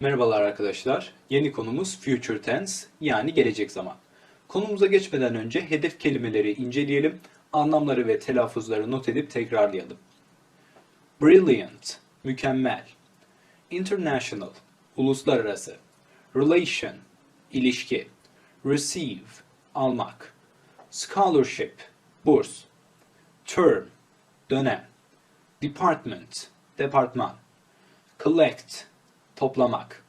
Merhabalar arkadaşlar. Yeni konumuz future tense yani gelecek zaman. Konumuza geçmeden önce hedef kelimeleri inceleyelim, anlamları ve telaffuzları not edip tekrarlayalım. Brilliant, mükemmel. International, uluslararası. Relation, ilişki. Receive, almak. Scholarship, burs. Term, dönem. Department, departman. Collect, toplamak.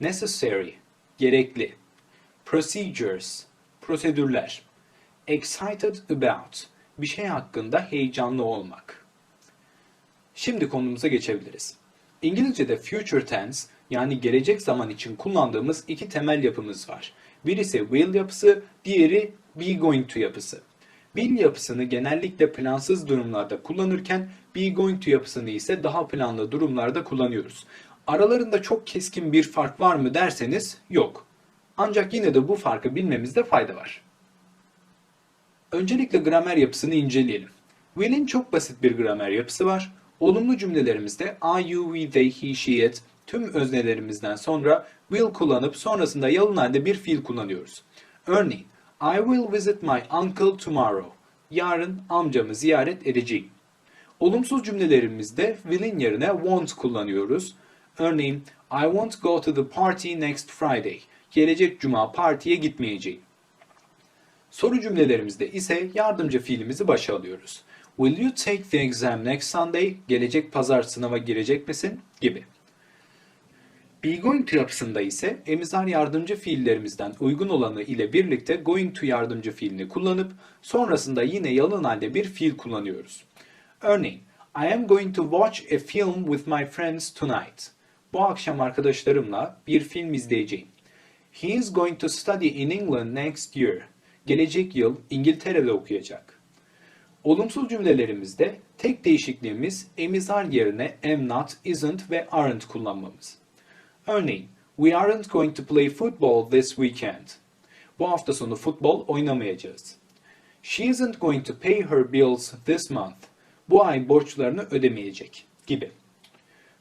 Necessary, gerekli. Procedures, prosedürler. Excited about, bir şey hakkında heyecanlı olmak. Şimdi konumuza geçebiliriz. İngilizce'de future tense yani gelecek zaman için kullandığımız iki temel yapımız var. Birisi will yapısı, diğeri be going to yapısı. Will yapısını genellikle plansız durumlarda kullanırken be going to yapısını ise daha planlı durumlarda kullanıyoruz. Aralarında çok keskin bir fark var mı derseniz yok. Ancak yine de bu farkı bilmemizde fayda var. Öncelikle gramer yapısını inceleyelim. Will'in çok basit bir gramer yapısı var. Olumlu cümlelerimizde I, you, we, they, he, she, it tüm öznelerimizden sonra will kullanıp sonrasında yalın halde bir fiil kullanıyoruz. Örneğin, I will visit my uncle tomorrow. Yarın amcamı ziyaret edeceğim. Olumsuz cümlelerimizde will'in yerine want kullanıyoruz. Örneğin, I won't go to the party next Friday. Gelecek cuma partiye gitmeyeceğim. Soru cümlelerimizde ise yardımcı fiilimizi başa alıyoruz. Will you take the exam next Sunday? Gelecek pazar sınava girecek misin? gibi. Be going to yapısında ise emizar yardımcı fiillerimizden uygun olanı ile birlikte going to yardımcı fiilini kullanıp sonrasında yine yalın halde bir fiil kullanıyoruz. Örneğin, I am going to watch a film with my friends tonight. Bu akşam arkadaşlarımla bir film izleyeceğim. He is going to study in England next year. Gelecek yıl İngiltere'de okuyacak. Olumsuz cümlelerimizde tek değişikliğimiz emizar yerine am not, isn't ve aren't kullanmamız. Örneğin, we aren't going to play football this weekend. Bu hafta sonu futbol oynamayacağız. She isn't going to pay her bills this month. Bu ay borçlarını ödemeyecek gibi.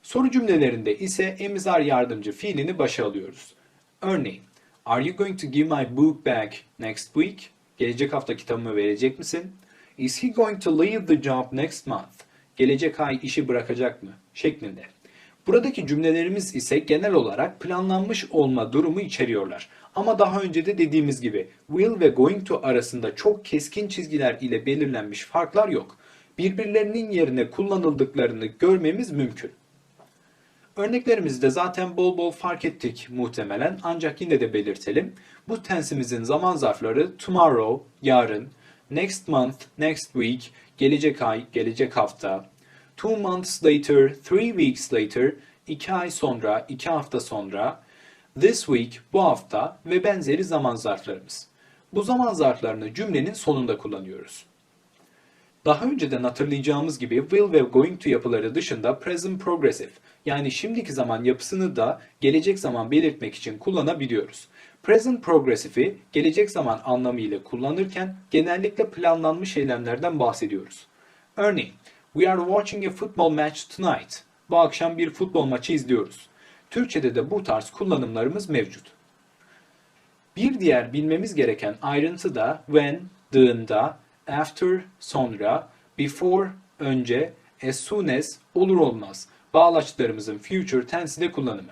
Soru cümlelerinde ise emizar yardımcı fiilini başa alıyoruz. Örneğin, Are you going to give my book back next week? Gelecek hafta kitabımı verecek misin? Is he going to leave the job next month? Gelecek ay işi bırakacak mı? şeklinde. Buradaki cümlelerimiz ise genel olarak planlanmış olma durumu içeriyorlar. Ama daha önce de dediğimiz gibi will ve going to arasında çok keskin çizgiler ile belirlenmiş farklar yok. Birbirlerinin yerine kullanıldıklarını görmemiz mümkün. Örneklerimizde zaten bol bol fark ettik muhtemelen ancak yine de belirtelim. Bu tensimizin zaman zarfları tomorrow, yarın, next month, next week, gelecek ay, gelecek hafta, two months later, three weeks later, iki ay sonra, iki hafta sonra, this week, bu hafta ve benzeri zaman zarflarımız. Bu zaman zarflarını cümlenin sonunda kullanıyoruz. Daha önceden hatırlayacağımız gibi will ve going to yapıları dışında present progressive yani şimdiki zaman yapısını da gelecek zaman belirtmek için kullanabiliyoruz. Present progressive'i gelecek zaman anlamıyla kullanırken genellikle planlanmış eylemlerden bahsediyoruz. Örneğin, we are watching a football match tonight. Bu akşam bir futbol maçı izliyoruz. Türkçede de bu tarz kullanımlarımız mevcut. Bir diğer bilmemiz gereken ayrıntı da when, dığında, after, sonra, before, önce, as soon as, olur olmaz bağlaçlarımızın future tense ile kullanımı.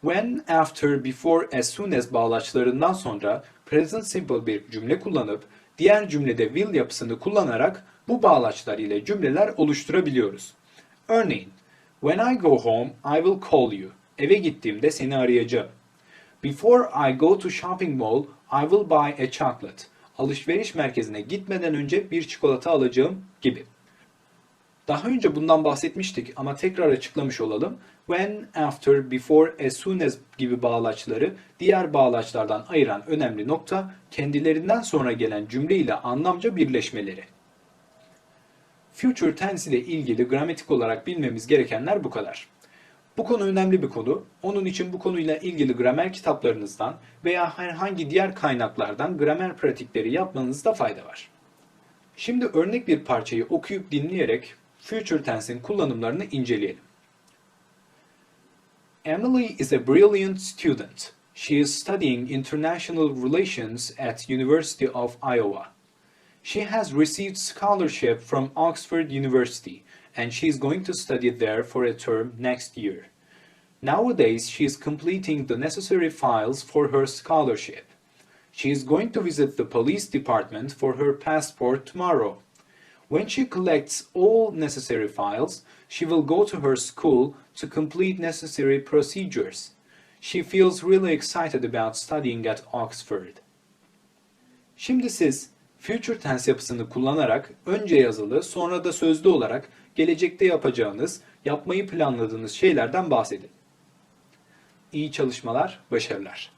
When, after, before, as soon as bağlaçlarından sonra present simple bir cümle kullanıp diğer cümlede will yapısını kullanarak bu bağlaçlar ile cümleler oluşturabiliyoruz. Örneğin, When I go home, I will call you. Eve gittiğimde seni arayacağım. Before I go to shopping mall, I will buy a chocolate. Alışveriş merkezine gitmeden önce bir çikolata alacağım gibi. Daha önce bundan bahsetmiştik ama tekrar açıklamış olalım. When, after, before, as soon as gibi bağlaçları diğer bağlaçlardan ayıran önemli nokta kendilerinden sonra gelen cümle ile anlamca birleşmeleri. Future tense ile ilgili gramatik olarak bilmemiz gerekenler bu kadar. Bu konu önemli bir konu. Onun için bu konuyla ilgili gramer kitaplarınızdan veya herhangi diğer kaynaklardan gramer pratikleri yapmanızda fayda var. Şimdi örnek bir parçayı okuyup dinleyerek future tense'in kullanımlarını inceleyelim. Emily is a brilliant student. She is studying international relations at University of Iowa. She has received scholarship from Oxford University and she is going to study there for a term next year. Nowadays, she is completing the necessary files for her scholarship. She is going to visit the police department for her passport tomorrow. When she collects all necessary files, she will go to her school to complete necessary procedures. She feels really excited about studying at Oxford. Şimdi siz future tense yapısını kullanarak önce yazılı sonra da sözlü olarak gelecekte yapacağınız, yapmayı planladığınız şeylerden bahsedin. İyi çalışmalar, başarılar.